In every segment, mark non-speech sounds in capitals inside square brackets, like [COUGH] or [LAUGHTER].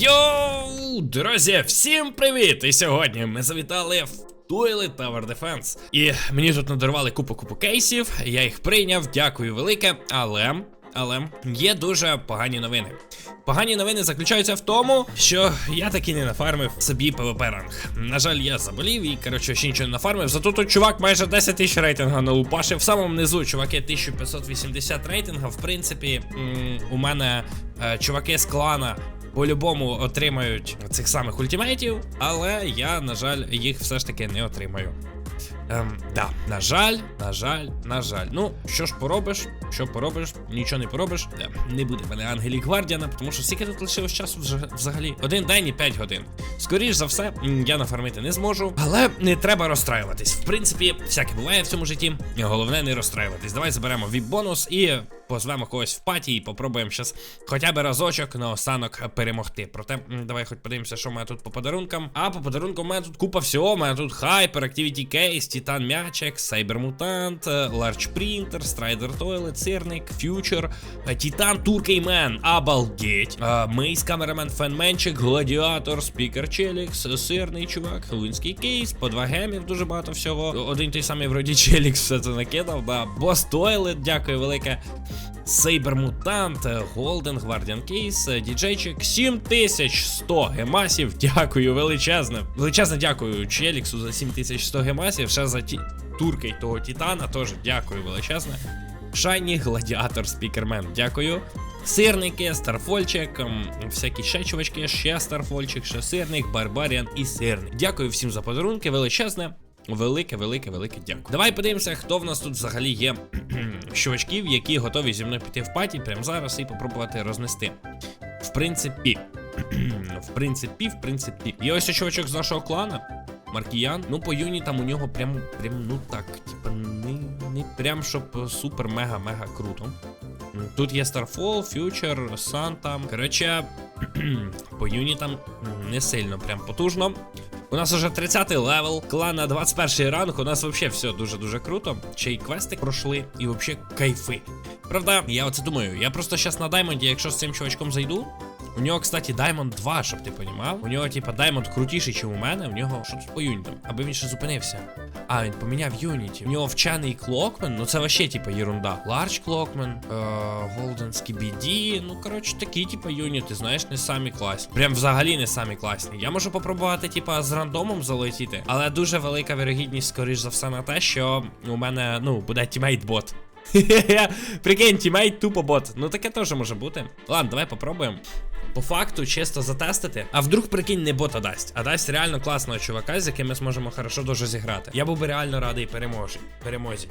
Йоу, друзі, всім привіт! І сьогодні ми завітали в Toilet Tower Defense. І мені тут надарували купу купу кейсів, я їх прийняв, дякую велике, але. Але є дуже погані новини. Погані новини заключаються в тому, що я таки не нафармив собі ПВП ранг. На жаль, я заболів і коротше ще нічого не нафармив. Зато тут чувак майже 10 тисяч рейтинга налупашив. В самому низу чуваки 1580 рейтинга. В принципі, у мене е, чуваки з клана по-любому отримають цих самих ультимейтів, але я, на жаль, їх все ж таки не отримаю. Ем, да, на жаль, на жаль, на жаль. Ну, що ж поробиш, що поробиш, нічого не поробиш. Е, Не буде в мене Ангелі Гвардіана, тому що скільки тут лишилось часу взаг- взагалі? Один день і 5 годин. Скоріш за все, я нафармити не зможу, але не треба розстраюватись. В принципі, всяке буває в цьому житті. Головне не розстраюватись. Давай заберемо віп-бонус і позвемо когось в паті і попробуємо щас хоча б разочок на останок перемогти. Проте, давай хоч подивимося, що в мене тут по подарункам. А по подарункам у мене тут купа всього. У мене тут Hyper, Activity Case, Титан Мячик, Сайбермутант, Ларч Принтер, Страйдер Тойлет, Сирник, Future, е, Титан Туркеймен, Обалдеть, е, Мейс Камерамен Фенменчик, Гладіатор, Спікер Челікс, Сирний чувак, Хеллоуінський кейс, по два гемів дуже багато всього. Один той самий вроді Челікс все це накидав, да. Бос Тойлет, дякую велике. Сейбер Мутант, Голден, Гвардіан Кейс, Діджейчик, 7100 гемасів. Дякую, величезне. Величезне дякую Челіксу за 7100 гемасів. Ще за ті... туркой того Титана. Теж дякую величезне. Шайні, Гладіатор, Спікермен, дякую. Сирники, Старфольчик, ем, всякі ще чувачки, ще Старфольчик, ще сирник, Барбаріан і сирник. Дякую всім за подарунки, величезне. Велике, велике, велике дякую. Давай подивимося, хто в нас тут взагалі є чувачків, які готові зі мною піти в паті прямо зараз і попробувати рознести. В принципі, в принципі, в принципі. Є ось чувачок з нашого клана. Маркіян, ну по юнітам у нього прям, прям, ну так, типа, не, не прям щоб супер мега-мега круто. Тут є Starfall, Future, Santa. Коротше, по юнітам м, не сильно прям потужно. У нас уже 30-й левел, клана 21 ранг. У нас вообще все дуже-дуже круто. Ще й квести пройшли, і вообще кайфи. Правда, я оце думаю, я просто зараз на Даймонді, якщо з цим чувачком зайду. У нього, кстати, Даймонд 2, щоб ти понімав. У нього, типа, Даймонд крутіший, ніж у мене. У нього що тут по юнітам? Аби він ще зупинився. А, він поміняв юніті. У нього вчений клокмен, ну це вообще, типа, єрунда. Ларч клокмен, Голден Скібіді. Ну, коротше, такі, типа, юніти, знаєш, не самі класні. Прям взагалі не самі класні. Я можу попробувати, типа, з рандомом залетіти, але дуже велика вірогідність, скоріш за все, на те, що у мене, ну, буде тімейт бот. [LAUGHS] Прикинь, тімейт тупо бот. Ну таке теж може бути. Ладно, давай попробуємо. По факту, чисто затестити. А вдруг прикинь, не бота дасть, а дасть реально класного чувака, з яким ми зможемо хорошо дуже зіграти. Я був би реально радий переможі. перемозі.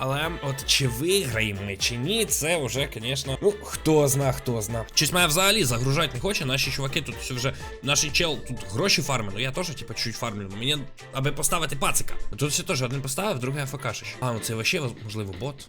Але от чи виграємо ми, чи ні, це вже, звісно, ну хто зна, хто зна. Щось мене взагалі загружати не хоче. Наші чуваки тут вже. Наш чел тут гроші фармить. Ну я теж, типа, чуть фармлю. Мені аби поставити пацика. Тут все теж один поставив, другий АФКшиш. А, ну це вообще можливо бот.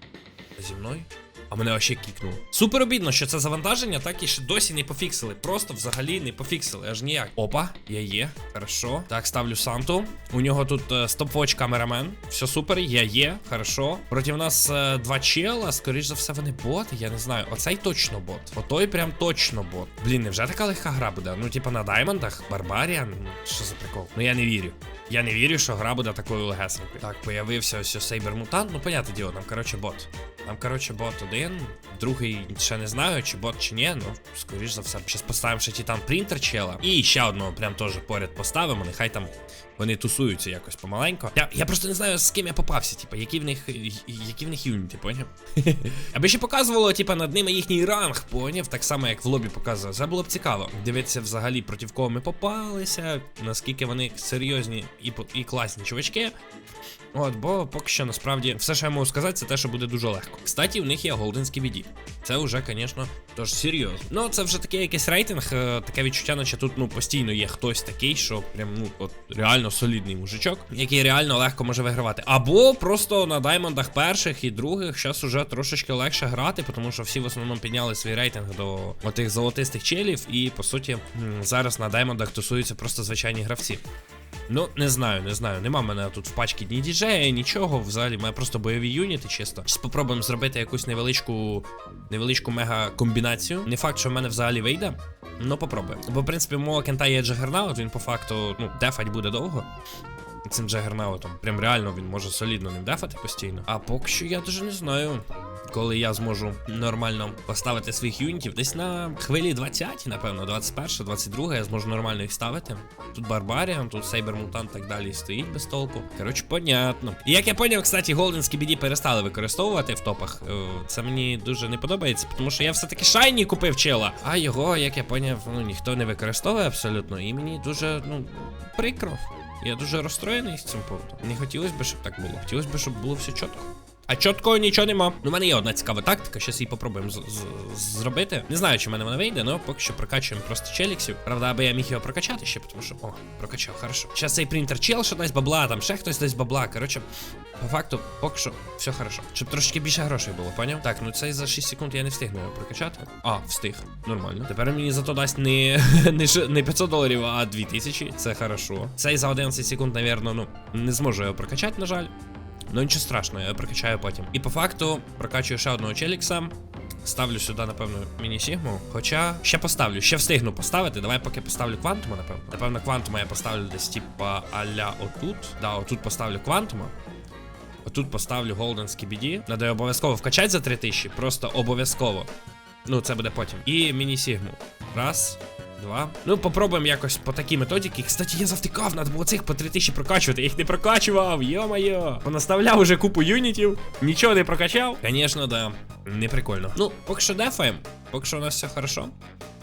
Зі мною. А мене вообще кікнуло. Супер обідно, що це завантаження так і ще досі не пофіксили. Просто взагалі не пофіксили, аж ніяк. Опа, я є. Хорошо. Так, ставлю Санту. У нього тут е, стоп-воч камерамен. Все супер, я є. Хорошо. Проти нас е, два чела. Скоріш за все, вони боти. Я не знаю. Оцей точно бот. Отой прям точно бот. Блін, невже така легка гра буде? Ну, типа на даймондах, Барбаріан. Ну, Що за прикол? Ну я не вірю. Я не вірю, що гра буде такою легесенькою. Так, появився ось Сейбер Мутант. Ну, понятне діло, там, коротше, бот. Там, коротше, бот один, другий ще не знаю, чи бот, чи ні. Ну, скоріш за все. Зараз поставимо ще Титан принтер чела. І ще одного прям теж поряд поставимо. Нехай там вони тусуються якось помаленько. Я, я просто не знаю, з ким я попався, типу, які в них які в них юніти, поняв? [LAUGHS] Аби ще показувало, типа, над ними їхній ранг, поняв? Так само, як в лобі показував. Це було б цікаво. Дивитися взагалі проти кого ми попалися, наскільки вони серйозні і, і класні чувачки. От, бо поки що насправді все, що я можу сказати, це те, що буде дуже легко. Кстати, в них є голденські біді. Це вже, звісно, тож серйозно. Ну, це вже такий якийсь рейтинг, е, таке відчуття, наче тут ну постійно є хтось такий, що прям ну от реально солідний мужичок, який реально легко може вигравати. Або просто на даймондах перших і других зараз уже трошечки легше грати, тому що всі в основному підняли свій рейтинг до отих золотистих челів, і по суті зараз на даймондах тусуються просто звичайні гравці. Ну, не знаю, не знаю. Нема мене тут в пачці ні діджея, нічого. Взагалі, мене просто бойові юніти, чисто. Спробуємо зробити якусь невеличку невеличку мега комбінацію. Не факт, що в мене взагалі вийде. Ну, попробуємо. Бо, в принципі, мого кента є Джагернаут, він по факту, ну, дефать буде довго. Цим Джагернаутом. Прям реально він може солідно ним дефати постійно. А поки що я дуже не знаю. Коли я зможу нормально поставити своїх юнітів, десь на хвилі 20, напевно, 21, 22 я зможу нормально їх ставити. Тут Барбаріан, тут Сейбер Мутант так далі стоїть без толку. Коротше, понятно. І як я поняв, кстати, Голден Скібіді перестали використовувати в топах. Е, Це мені дуже не подобається, тому що я все-таки шайні купив чела. А його, як я поняв, ну ніхто не використовує абсолютно. І мені дуже, ну, прикро. Я дуже розстроєний з цим поводом. Не хотілося б, щоб так було. Хотілося б, щоб було все чітко. А чіткого нічого нема. Ну, у мене є одна цікава тактика, щас її попробуємо зробити. Не знаю, чи в мене вона вийде, але поки що прокачуємо просто челіксів. Правда, аби я міг його прокачати ще, тому що. О, прокачав, хорошо. Щас цей принтер чел, що дасть бабла, там ще хтось дасть бабла. Коротше, по факту, поки що все хорошо. Щоб трошки більше грошей було, поняв? Так, ну цей за 6 секунд я не встигну його прокачати. А, встиг. Нормально. Тепер мені зато дасть не, [LAUGHS] не 500 доларів, а 2000. Це хорошо. Цей за 11 секунд, навірно, ну, не зможу його прокачати, на жаль. Ну нічого страшного, я прокачаю потім. І по факту прокачую ще одного челікса. Ставлю сюди, напевно, міні-сігму. Хоча ще поставлю, ще встигну поставити. Давай поки поставлю квантума, напевно. Напевно, квантума я поставлю десь типа аля отут. Да, отут поставлю квантума. Отут поставлю Golden Skibidi. Надо обов'язково вкачати за 3000, просто обов'язково. Ну, це буде потім. І міні-сігму. Раз. Два. Ну, попробуємо якось по такій методіки. Кстати, я завтикав, надо було цих по 3000 прокачувати. Я їх не прокачував, йо-моє. Понаставляв уже купу юнітів. Нічого не прокачав. Звісно, да. Не прикольно. Ну, поки що дефаємо. Поки що у нас все хорошо.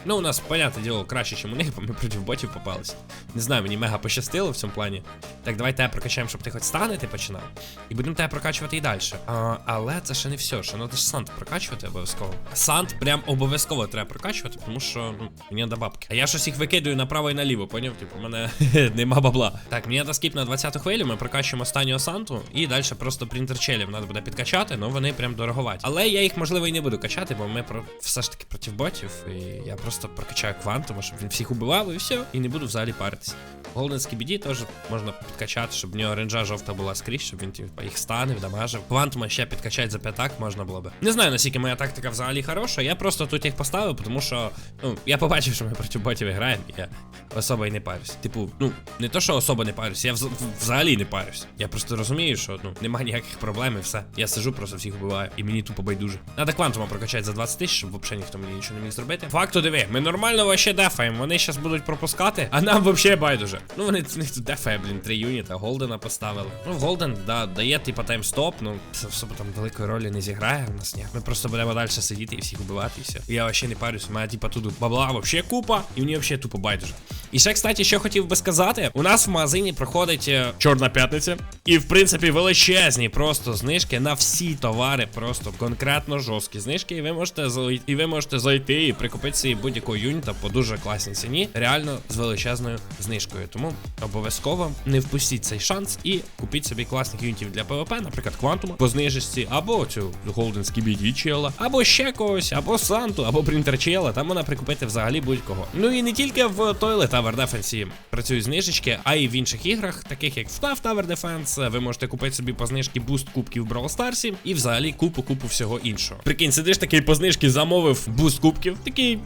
Ну, у нас, понятне діло, краще, ніж у них, бо ми проти ботів попались. Не знаю, мені мега пощастило в цьому плані. Так, давай тебе прокачаємо, щоб ти хоч станити починав. І будемо тебе прокачувати і далі. А, але це ще не все. Ще треба ж Сант прокачувати обов'язково. Сант прям обов'язково треба прокачувати, тому що ну, мені треба бабки. А я щось їх викидаю направо і наліво, поняв? Типу, у мене [LAUGHS] нема бабла. Так, мені треба скіп на 20-ту хвилю, ми прокачуємо останнього Санту, і далі просто принтер челів треба буде підкачати, але вони прям дороговаті. Але я їх, можливо, і не буду качати, бо ми про все ж таки проти ботів, і я просто прокачаю квантум, щоб він всіх убивав і все, і не буду взагалі паритися. Golden Skibidi теж можна підкачати, щоб в нього ренджа жовта була скрізь, щоб він типу, їх станив, дамажив. Квантума ще підкачати за п'ятак можна було би. Не знаю, наскільки моя тактика взагалі хороша. Я просто тут їх поставив, тому що ну, я побачив, що ми проти ботів граємо, і я особо і не парюсь. Типу, ну, не то, що особо не парюсь, я вз- взагалі не парюсь. Я просто розумію, що ну немає ніяких проблем і все. Я сижу, просто всіх вбиваю, і мені тупо байдуже. Надо квантума прокачати за 20 тисяч, щоб взагалі ніхто мені нічого не міг зробити. Факту диви, ми нормально вообще дефаємо. Вони зараз будуть пропускати, а нам вообще байдуже. Ну вони них тут дефає, блін, три юніта, Голдена поставили. Ну, Голден, да, дає типа таймстоп, ну це особо там великої ролі не зіграє в нас ні. Ми просто будемо далі сидіти і всіх убивати, і все. Я вообще не парюсь, у мене типа тут бабла вообще купа, і мені вообще тупо байдуже. І ще, кстати, що хотів би сказати, у нас в магазині проходить е, Чорна п'ятниця, і в принципі величезні просто знижки на всі товари, просто конкретно жорсткі знижки. І ви можете зайти, і ви можете зайти і прикупити собі будь-якого юніта по дуже класній ціні, реально з величезною знижкою. Тому обов'язково не впустіть цей шанс і купіть собі класних юнітів для ПВП, наприклад, Квантума по знижечці, або цю Golden Skibidi чела, або ще когось, або Санту, або Принтер чела. Там можна прикупити взагалі будь-кого. Ну і не тільки в Toilet Tower Defense працюють знижечки, а й в інших іграх, таких як FNAF Tower Defense, ви можете купити собі по знижки буст кубків в Brawl Stars і взагалі купу-купу всього іншого. Прикинь, сидиш такий по знижки, замовив буст кубків, такий.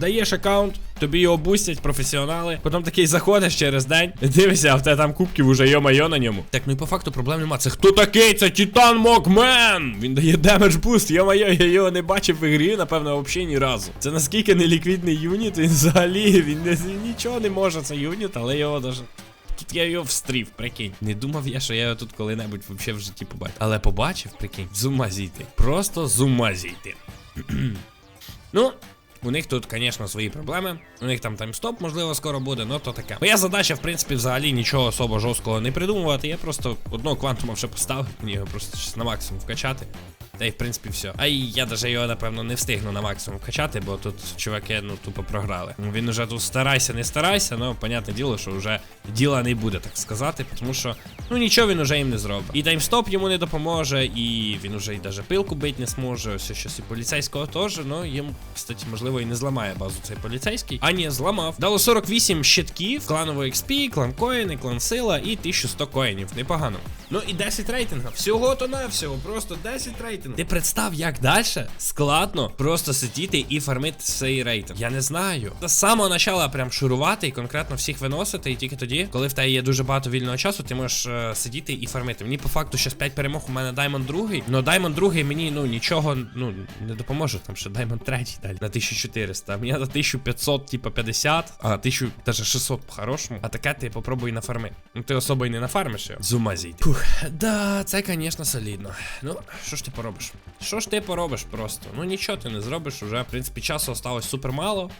Даєш аккаунт, тобі його бустять професіонали. Потім такий заходиш через день, дивишся, а в тебе там кубків уже йо-майо на ньому. Так, ну і по факту проблем нема. Це хто такий? Це Титан Мокмен! Він дає демедж буст, йо-майо, я його не бачив в ігрі, напевно, взагалі ні разу. Це наскільки неліквідний юніт, він взагалі він не, нічого не може, це юніт, але його даже. Тут я його встрів, прикинь. Не думав я, що я його тут коли-небудь вообще в житті побачив. Але побачив, прикинь, з ума зійти. Просто з ума зійти. ну. У них тут, звісно, свої проблеми. У них там таймстоп, можливо, скоро буде, но то таке. Моя задача, в принципі, взагалі нічого особо жорсткого не придумувати. Я просто одного квантума вже поставив, мені його просто на максимум вкачати. Та й в принципі все. А й я даже його, напевно, не встигну на максимум вкачати, бо тут чуваки, ну, тупо програли. Ну, Він уже тут старайся, не старайся, ну, понятне діло, що вже діла не буде, так сказати, тому що, ну, нічого він уже їм не зробить. І таймстоп йому не допоможе, і він уже й даже пилку бить не зможе. Ось щось і поліцейського теж, ну, їм, кстати, можливо, і не зламає базу цей поліцейський. А ні, зламав. Дало 48 щитків, кланової XP, клан коїни, клан сила і 1100 коїнів. Непогано. Ну і 10 рейтинга. Всього то на всього, просто 10 рейтингів. Рейтинг. Ти представ, як далі складно просто сидіти і фармити цей рейтинг. Я не знаю. З самого початку прям шурувати і конкретно всіх виносити, і тільки тоді, коли в тебе є дуже багато вільного часу, ти можеш е, сидіти і фармити. Мені по факту ще 5 перемог у мене Даймонд другий, но Даймонд другий мені ну нічого ну не допоможе. Там ще Даймонд третій далі на 1400. А мені на 1500, типа 50, а 1000, даже 600 по-хорошому. А таке ти попробуй на фарми. Ну ти особо і не нафармиш його. З ума зійти. Фух, да, це, звісно, солідно. Ну, що ж ти поробиш? Що ж ти поробиш просто? Ну нічого ти не зробиш, уже, в принципі, часу осталось супер мало.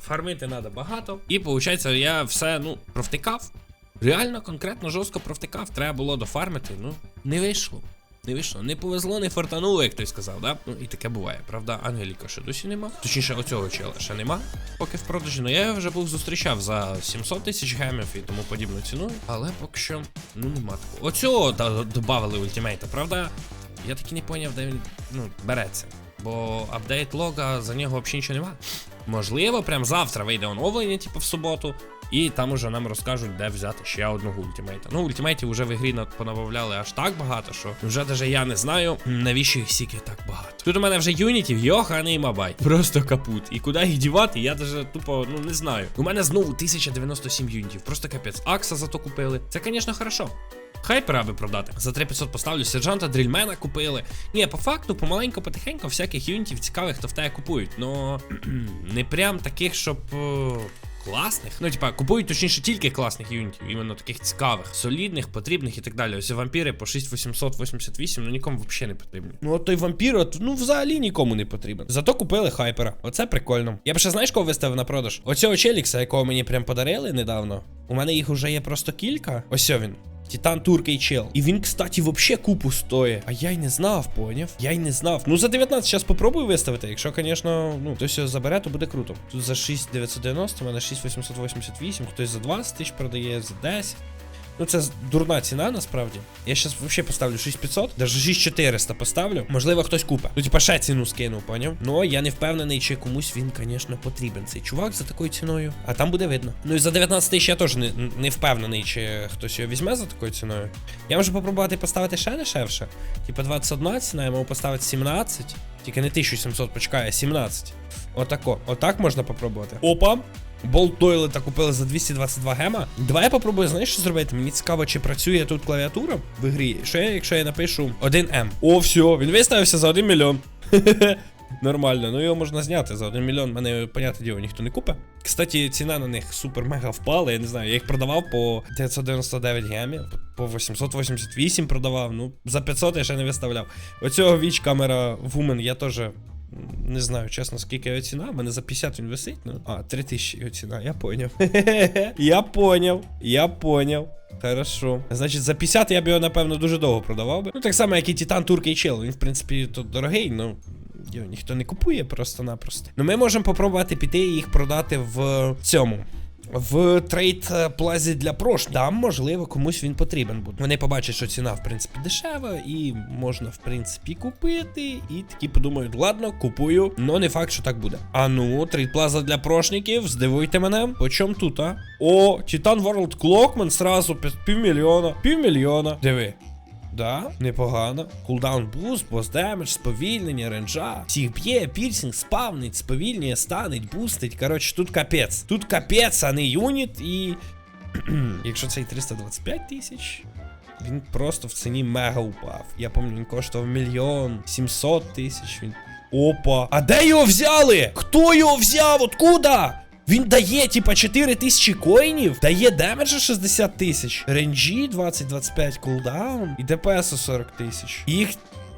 Фармити треба багато. І виходить, я все, ну, провтикав. Реально, конкретно жорстко провтикав. Треба було дофармити. Ну, не вийшло. Не вийшло, не повезло, не фартануло, як той сказав, да? Ну і таке буває, правда, Ангеліка ще досі нема. Точніше, оцього чела ще нема, поки в продажі. Ну я його вже був зустрічав за 700 тисяч гемів і тому подібну ціну. Але поки що, ну нема такого. Оцього да, додавали ультимейта, правда? Я таки не поняв, де він ну, береться. Бо апдейт лога за нього взагалі нічого нема. Можливо, прям завтра вийде оновлення, типу в суботу. І там уже нам розкажуть, де взяти ще одного ультимейта. Ну, ультимейтів вже в ігрі понабавляли аж так багато, що вже даже я не знаю, навіщо їх стільки так багато. Тут у мене вже юнітів, йоханий мабай. Просто капут. І куди їх дівати, я даже тупо ну не знаю. У мене знову 1097 юнітів. Просто капець. Акса зато купили. Це, звісно, хорошо. Хайпера би продати. За 3500 поставлю сержанта дрільмена купили. Ні, по факту, помаленьку, потихеньку, всяких юнітів цікавих то в тебе купують. Но [CLEARS THROAT] не прям таких, щоб. е, Класних. Ну, типа, купують точніше тільки класних юнітів, іменно таких цікавих, солідних, потрібних і так далі. Ось вампіри по 6888, ну нікому взагалі не потрібні. Ну, от той вампір, от, ну взагалі нікому не потрібен. Зато купили хайпера. Оце прикольно. Я б ще знаєш, кого виставив на продаж? Оцього челікса, якого мені прям подарили недавно. У мене їх уже є просто кілька. Ось він. Титан Туркей чел. І він, кстати, вообще купу стоїть. А я й не знав, поняв? Я й не знав. Ну за 19 зараз попробую виставити. Якщо, звісно, ну, хтось його забере, то буде круто. Тут за 6990, у мене 6888, хтось за 20 тисяч продає, за 10. Ну, це дурна ціна насправді. Я зараз взагалі поставлю 6500, даже 6400 поставлю. Можливо, хтось купить. Ну, типа, ще ціну скину, поняв? Ну, я не впевнений, чи комусь він, звісно, потрібен. Цей чувак за такою ціною. А там буде видно. Ну і за 19 тисяч я теж не, не впевнений, чи хтось його візьме за такою ціною. Я можу попробувати поставити ще дешевше. Типа 21 ціна, я можу поставити 17. Тільки не 1700, почекай, а 17. Отако. Отак можна попробувати. Опа. Болт Тойлета купили за 222 гема. Давай я попробую, знаєш, що зробити? Мені цікаво, чи працює тут клавіатура в грі. Що я, якщо я напишу 1М? О, все, він виставився за 1 мільйон. [LAUGHS] Нормально, ну його можна зняти за 1 мільйон. Мене, понятне діло, ніхто не купить. Кстати, ціна на них супер-мега впала. Я не знаю, я їх продавав по 999 гемів, по 888 продавав. Ну, за 500 я ще не виставляв. Оцього віч камера Woman я теж не знаю, чесно, скільки його ціна. Мене за 50 він висить. Ну, а, 3000 його ціна, я поняв. [LAUGHS] я поняв, я поняв. Хорошо. Значить, за 50 я б його, напевно, дуже довго продавав би. Ну, так само, як і Титан Туркей Чел. Він, в принципі, тут дорогий, ну. Його ніхто не купує просто-напросто. Ну, ми можемо попробувати піти і їх продати в цьому. В трейд плазі для прош. Там, можливо, комусь він потрібен буде. Вони побачать, що ціна, в принципі, дешева, і можна, в принципі, купити. І такі подумають, ладно, купую. Но не факт, що так буде. А ну, трейд плаза для прошників, здивуйте мене. По чому тут, а? О, Titan World Clockman сразу півмільйона. Півмільйона. Диви. Да, непогано. Кулдаун буст, бос демедж, сповільнення, ренджа. Всіх б'є, пірсінг, спавнить, сповільнює, станить, бустить. Коротше, тут капець. Тут капець, а не юніт. І. [CLEARS THROAT] Якщо цей 325 тисяч. Він просто в ціні мега упав. Я пам'ятаю, він коштував мільйон 700 тисяч. Він. Опа. А де його взяли? Хто його взяв? Откуда? Він дає, типа, 4 тисячі коїнів, дає демеджа 60 тисяч, ренджі 20-25 кулдаун і ДПС 40 тисяч. Їх.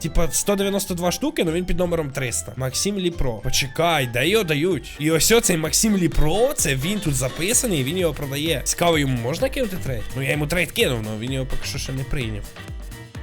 Типа 192 штуки, але він під номером 300. Максим Ліпро. Почекай, де його дають? І ось цей Максим Ліпро, це він тут записаний, він його продає. Цікаво, йому можна кинути трейд? Ну я йому трейд кинув, але він його поки що ще не прийняв.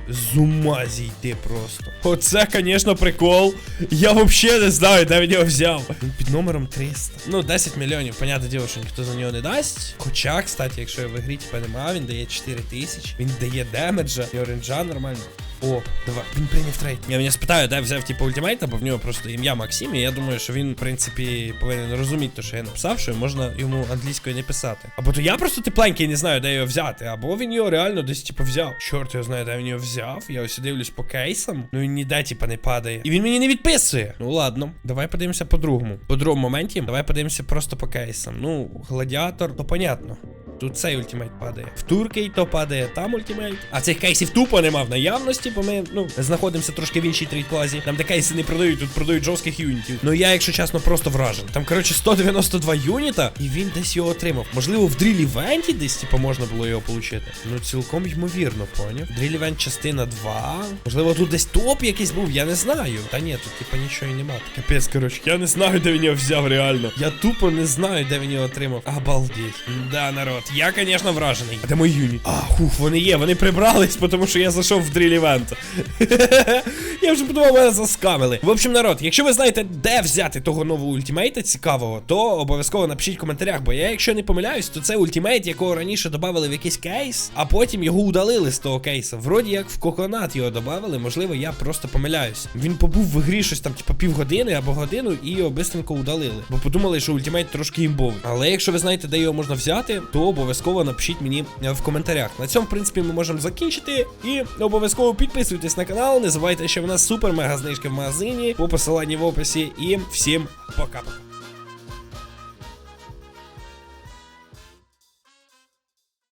З ума зійти просто. Оце, звісно, прикол. Я взагалі не знаю, де він його взяв. Він під номером 300. Ну, 10 мільйонів, понятне діло, що ніхто за нього не дасть. Хоча, кстати, якщо я в ігрі типа нема, він дає 4 тисячі. Він дає демеджа, і оренджа нормально. О, давай, він прийняв трейд. Я мене спитаю, де взяв типу ультимейт, бо в нього просто ім'я Максим, і я думаю, що він, в принципі, повинен розуміти, те, що я написав, що можна йому англійською не писати. Або то я просто тепленький не знаю, де його взяти, або він його реально десь типу взяв. Чорт його знає, де він його взяв. Я ось дивлюсь по кейсам. Ну він ніде, типа, не падає. І він мені не відписує. Ну ладно, давай подивимося по другому. По другому моменті, давай подивимося просто по кейсам. Ну, гладіатор, то понятно. Тут цей ультимейт падає. В туркей то падає, там ультимейт. А цих кейсів тупо нема в наявності, бо ми ну знаходимося трошки в іншій трейд-клазі. Там де кейси не продають, тут продають жорстких юнітів. Ну я, якщо чесно, просто вражен. Там, коротше, 192 юніта, і він десь його отримав. Можливо, в дрілі івенті десь, типу, можна було його отримати. Ну, цілком ймовірно, поняв. Дріль івент частина 2. Можливо, тут десь топ якийсь був, я не знаю. Та ні, тут типа нічого і нема. Капець, коротше, я не знаю, де він його взяв реально. Я тупо не знаю, де він його отримав. Обалдеть. Да, народ. Я, звісно, вражений. А де мої юніт? А, хух, вони є, вони прибрались, тому що я зайшов в дріль івент. [LAUGHS] я вже подумав, мене заскамили. В общем, народ, якщо ви знаєте, де взяти того нового ультимейта цікавого, то обов'язково напишіть в коментарях, бо я, якщо не помиляюсь, то це ультимейт, якого раніше додавали в якийсь кейс, а потім його удалили з того кейса. Вроді як в коконат його додавали, можливо, я просто помиляюсь. Він побув в грі щось там, типу, півгодини або годину, і його бистренько удалили. Бо подумали, що ультимейт трошки імбовий. Але якщо ви знаєте, де його можна взяти, то обов'язково напишіть мені в коментарях. На цьому, в принципі, ми можемо закінчити. І обов'язково підписуйтесь на канал. Не забувайте, що в нас супер мега знижки в магазині по посиланні в описі. І всім пока-пока.